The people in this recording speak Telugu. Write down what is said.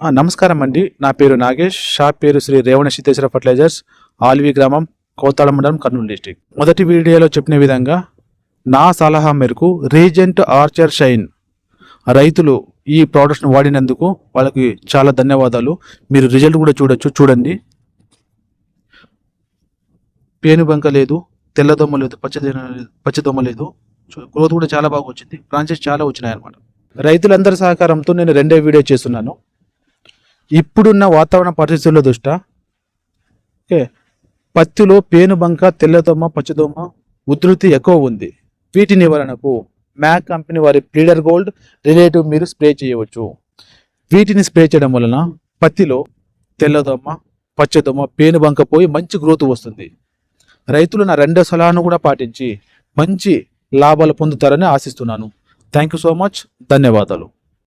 నమస్కారం అండి. నా పేరు నాగేష్. షాప్ పేరు శ్రీ రేవణ సిద్ధేశ్వర ఫర్టిలైజర్స్ ఆల్వి గ్రామం కోతాళ మండలం కర్నూలు డిస్టిక్. మొదటి వీడియోలో చెప్పిన విధంగా నా సలహా మేరకు రీజెంట్ ఆర్చర్ షైన్ రైతులు ఈ ప్రోడక్ట్ని వాడినందుకు వాళ్ళకి చాలా ధన్యవాదాలు. మీరు రిజల్ట్ కూడా చూడొచ్చు చూడండి. పేనుబంక లేదు తెల్లదొమ్మ లేదు పచ్చ పచ్చదొమ్మ లేదు గ్రోత్ కూడా చాలా బాగా వచ్చింది. బ్రాంచెస్ చాలా వచ్చినాయి అనమాట రైతులందరి సహకారంతో నేను రెండే వీడియో చేస్తున్నాను. ఇప్పుడున్న వాతావరణ పరిస్థితుల దృష్ట్యా? ఓకే పత్తిలో పేనుబంక తెల్లదోమ పచ్చదోమ ఉధృతి ఎక్కువ ఉంది. వీటి నివారణకు మ్యాక్ కంపెనీ వారి ప్లీడర్ గోల్డ్ రిలేటివ్ మీరు స్ప్రే చేయవచ్చు. వీటిని స్ప్రే చేయడం వలన పత్తిలో తెల్లదోమ పచ్చదోమ పేనుబంక పోయి మంచి గ్రోత్ వస్తుంది. రైతులు నా రెండో సలహాను కూడా పాటించి మంచి లాభాలు పొందుతారని ఆశిస్తున్నాను. Thank you so much. ధన్యవాదాలు.